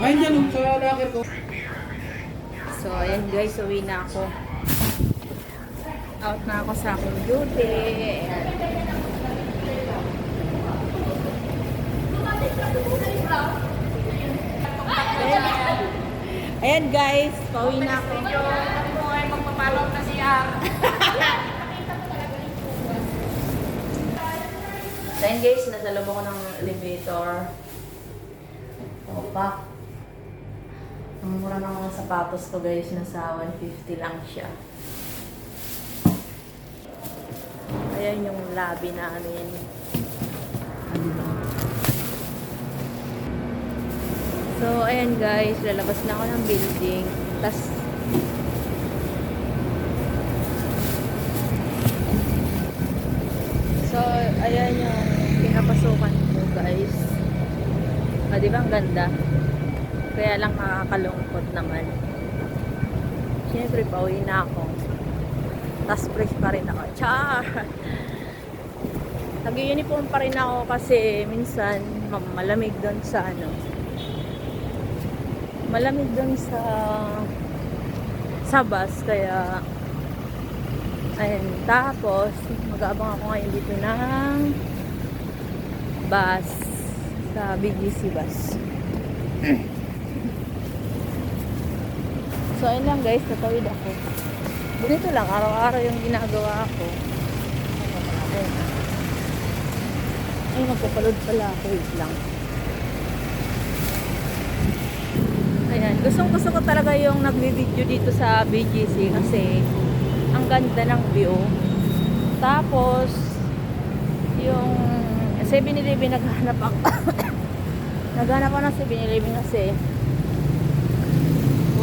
Ay, dyan sa locker ko. So, ayan guys, uwi na ako. Out na ako sa aking duty. Ayan. Ayan guys, pauwi na ako. Ako ay magpapalaw na siya. Ayan guys, nasa loob ako ng elevator. Opa. Ang mura ng mga sapatos ko guys, nasa 150 lang siya. Ayan yung lobby namin. So, ayan guys, lalabas na ako ng building. Tapos, So, ayan yung pinapasukan ko, guys. Ah, di ba ang ganda? Kaya lang nakakalungkot naman. Siyempre, pauwi na ako. Tapos fresh pa rin ako. Char! Nag-uniform pa rin ako kasi minsan ma- malamig doon sa ano. Malamig doon sa sa bus kaya Ayan, tapos mag-aabang ako ngayon dito ng bus sa BGC bus. so, ayun lang guys, natawid ako. Ganito lang, araw-araw yung ginagawa ko. Ayun. Ay, magpapaload pala ako. Wait lang. Ayan, gustong gusto ko talaga yung nagbi-video dito sa BGC kasi ang ganda ng view. Tapos, yung 7-Eleven naghahanap ako. naghahanap ako ng 7-Eleven kasi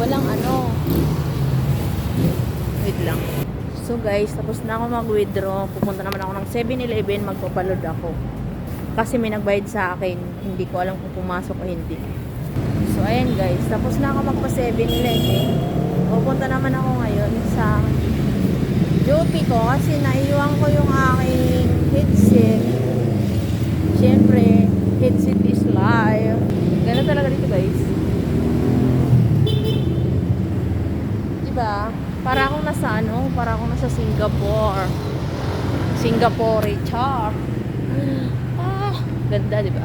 walang ano. Wait lang. So guys, tapos na ako mag-withdraw. Pupunta naman ako ng 7-Eleven, magpapaload ako. Kasi may nagbayad sa akin. Hindi ko alam kung pumasok o hindi. So ayan guys, tapos na ako magpa 7-Eleven. Pupunta naman ako ngayon sa duty ko kasi naiwan ko yung aking headset. Siyempre, headset is live. Ganun talaga dito guys. Diba? Para akong nasa ano, para akong nasa Singapore. Singapore, char. Ah, ganda diba?